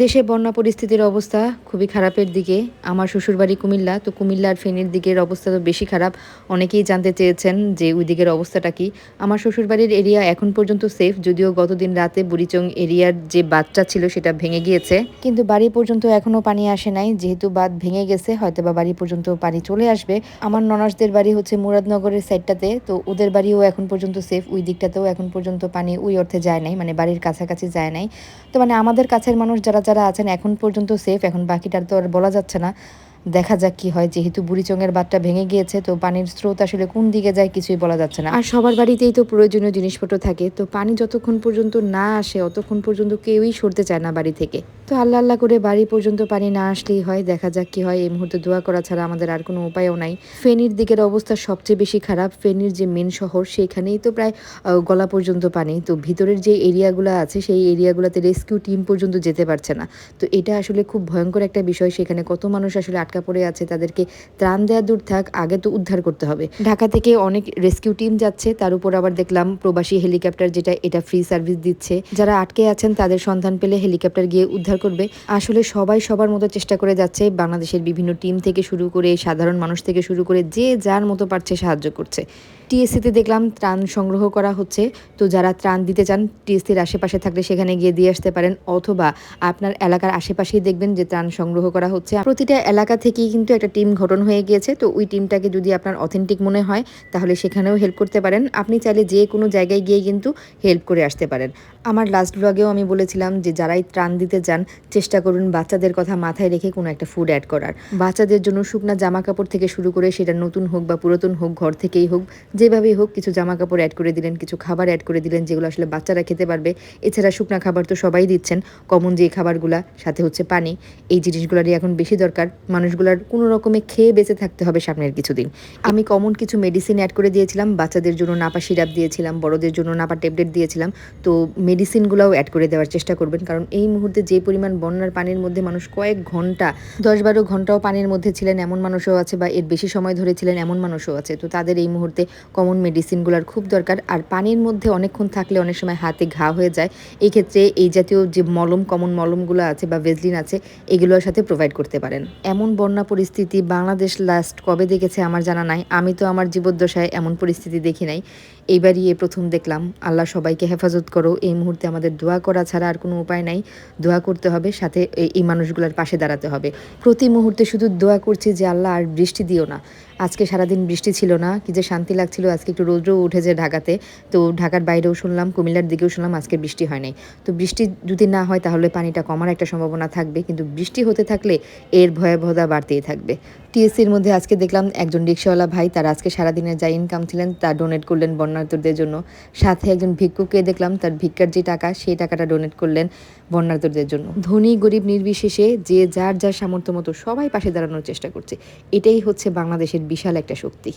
দেশে বন্যা পরিস্থিতির অবস্থা খুবই খারাপের দিকে। আমার শ্বশুরবাড়ি কুমিল্লা, তো কুমিল্লার ফেনীর দিকের অবস্থা তো বেশি খারাপ। অনেকেই জানতে চেয়েছেন যে ওই দিকের অবস্থাটা কি। আমার শ্বশুরবাড়ির এরিয়া এখন পর্যন্ত সেফ, যদিও গতদিন রাতে বুড়িচং এরিয়ার যে বাঁধটা ছিল সেটা ভেঙে গিয়েছে। কিন্তু বাড়ি পর্যন্ত এখনও পানি আসে নাই, যেহেতু বাঁধ ভেঙে গেছে হয়তো বা বাড়ি পর্যন্ত পানি চলে আসবে। আমার ননাসদের বাড়ি হচ্ছে মুরাদনগরের সাইডটাতে, তো ওদের বাড়িও এখন পর্যন্ত সেফ, ওই দিকটাতেও এখন পর্যন্ত পানি ওই অর্থে যায় নাই মানে বাড়ির কাছাকাছি যায় নাই। তো মানে আমাদের কাছের মানুষ যারা যারা আছেন এখন পর্যন্ত সেফ এখন বাকিটা তো আর বলা যাচ্ছে না। দেখা যাক কি হয়, যেহেতু বুড়িচঙের বাদটা ভেঙে গিয়েছে, তো পানির স্রোত আসলে কোন দিকে যায় কিছুই বলা যাচ্ছে না। আর সবার বাড়িতেই তো প্রয়োজনীয় জিনিসপত্র থাকে, তো পানি যতক্ষণ পর্যন্ত না আসে, অতক্ষণ পর্যন্ত কেউই সরতে চায় না বাড়ি থেকে। তো আল্লাহ আল্লাহ করে বাড়ি পর্যন্ত পানি না আসলেই হয়, দেখা যাক কি হয়। এই মুহূর্তে দোয়া করা ছাড়া আমাদের আর কোনো উপায়ও নাই। ফেনীর দিকের অবস্থা সবচেয়ে বেশি খারাপ। ফেনীর যে মেন শহর সেখানেই তো প্রায় গলা পর্যন্ত পানি। তো ভিতরের যে এরিয়াগুলো আছে, সেই এরিয়াগুলোতে রেস্কিউ টিম পর্যন্ত যেতে পারছে না। তো এটা আসলে খুব ভয়ঙ্কর একটা বিষয়। সেখানে কত মানুষ আসলে আটকা পড়ে আছে, তাদেরকে ত্রাণ দেওয়া দূর থাক, আগে তো উদ্ধার করতে হবে। ঢাকা থেকে অনেক রেস্কিউ টিম যাচ্ছে। তার উপর আবার দেখলাম প্রবাসী হেলিকপ্টার যেটা, এটা ফ্রি সার্ভিস দিচ্ছে। যারা আটকে আছেন, তাদের সন্ধান পেলে হেলিকপ্টার গিয়ে উদ্ধার করবে। আসলে সবাই সবার মতো চেষ্টা করে যাচ্ছে। বাংলাদেশের বিভিন্ন টিম থেকে শুরু করে, সাধারণ মানুষ থেকে শুরু করে যে যার মতো পারছে সাহায্য করছে। টিএসসিতে দেখলাম ত্রাণ সংগ্রহ করা হচ্ছে। তো যারা ত্রাণ দিতে চান টিএসসির আশেপাশে থাকলে সেখানে গিয়ে দিয়ে আসতে পারেন। অথবা আপনার এলাকার আশেপাশেই দেখবেন যে ত্রাণ সংগ্রহ করা হচ্ছে। প্রতিটা এলাকা থেকেই কিন্তু একটা টিম গঠন হয়ে গিয়েছে। তো ওই টিমটাকে যদি আপনার অথেন্টিক মনে হয়, তাহলে সেখানেও হেল্প করতে পারেন। আপনি চাইলে যে কোনো জায়গায় গিয়ে কিন্তু হেল্প করে আসতে পারেন। আমার লাস্ট ব্লগেও আমি বলেছিলাম যে যারাই ত্রাণ দিতে যান চেষ্টা করুন বাচ্চাদের কথা মাথায় রেখে কোনো একটা ফুড অ্যাড করার। বাচ্চাদের জন্য শুকনা জামা কাপড় থেকে শুরু করে সেটা নতুন হোক বা পুরাতন হোক, ঘর থেকেই হোক, যেভাবেই হোক কিছু জামা কাপড় অ্যাড করে দিলেন, কিছু খাবার অ্যাড করে দিলেন যেগুলো আসলে বাচ্চারা খেতে পারবে। এছাড়া শুকনা খাবার তো সবাই দিচ্ছেন কমন যে খাবারগুলা, সাথে হচ্ছে পানি। এই জিনিসগুলোরই এখন বেশি দরকার, মানুষগুলার কোনো রকমে খেয়ে বেঁচে থাকতে হবে সামনের কিছুদিন। আমি কমন কিছু মেডিসিন অ্যাড করে দিয়েছিলাম, বাচ্চাদের জন্য নাপা সিরাপ দিয়েছিলাম, বড়দের জন্য নাপা ট্যাবলেট দিয়েছিলাম। তো মেডিসিনগুলোও অ্যাড করে দেওয়ার চেষ্টা করবেন। কারণ এই মুহূর্তে যে পরিমাণ বন্যার পানির মধ্যে মানুষ কয়েক ঘণ্টা দশ বারো ঘন্টাও পানির মধ্যে ছিলেন, এমন মানুষও আছে বা এর বেশি সময় ধরে ছিলেন, এমন মানুষও আছে। তো তাদের এই মুহূর্তে কমন মেডিসিনগুলোর খুব দরকার। আর পানির মধ্যে অনেকক্ষণ থাকলে অনেক সময় হাতে ঘা হয়ে যায়। এই ক্ষেত্রে এই জাতীয় যে মলম কমন মলমগুলো আছে বা ভেজলিন আছে, এগুলোর সাথে প্রোভাইড করতে পারেন। এমন বন্যা পরিস্থিতি বাংলাদেশ লাস্ট কবে দেখেছে আমার জানা নাই। আমি তো আমার জীবদ্দশায় এমন পরিস্থিতি দেখি নাই। এইবারই এ প্রথম দেখলাম। আল্লাহ সবাইকে হেফাজত করো। এই মুহূর্তে আমাদের দোয়া করা ছাড়া আর কোনো উপায় নাই। দোয়া করতে হবে, সাথে এই- মানুষগুলোর পাশে দাঁড়াতে হবে। প্রতি মুহূর্তে শুধু দোয়া করছি যে আল্লাহ আর বৃষ্টি দিও না। আজকে সারাদিন বৃষ্টি ছিল না, কি যে শান্তি লাগছিল। আজকে একটু রোদ রৌদ্রও উঠেছে ঢাকাতে। তো ঢাকার বাইরেও শুনলাম, কুমিল্লার দিকেও শুনলাম আজকে বৃষ্টি হয় নাই তো বৃষ্টি যদি না হয় তাহলে পানিটা কমার একটা সম্ভাবনা থাকবে। কিন্তু বৃষ্টি হতে থাকলে এর ভয়াবহতা বাড়তেই থাকবে। টিএসসির মধ্যে আজকে দেখলাম একজন রিক্সাওয়ালা ভাই, তার আজকে সারাদিনের যা ইনকাম ছিলেন, তা ডোনেট করলেন বন্যার্থদের জন্য। সাথে একজন ভিক্ষুকে দেখলাম, তার ভিক্ষার যে টাকা, সেই টাকাটা ডোনেট করলেন বন্যার্থদের জন্য। ধনী, গরিব, নির্বিশেষে যে যার যার সামর্থ্য মতো সবাই পাশে দাঁড়ানোর চেষ্টা করছে। এটাই হচ্ছে বাংলাদেশের বিশাল একটা শক্তি।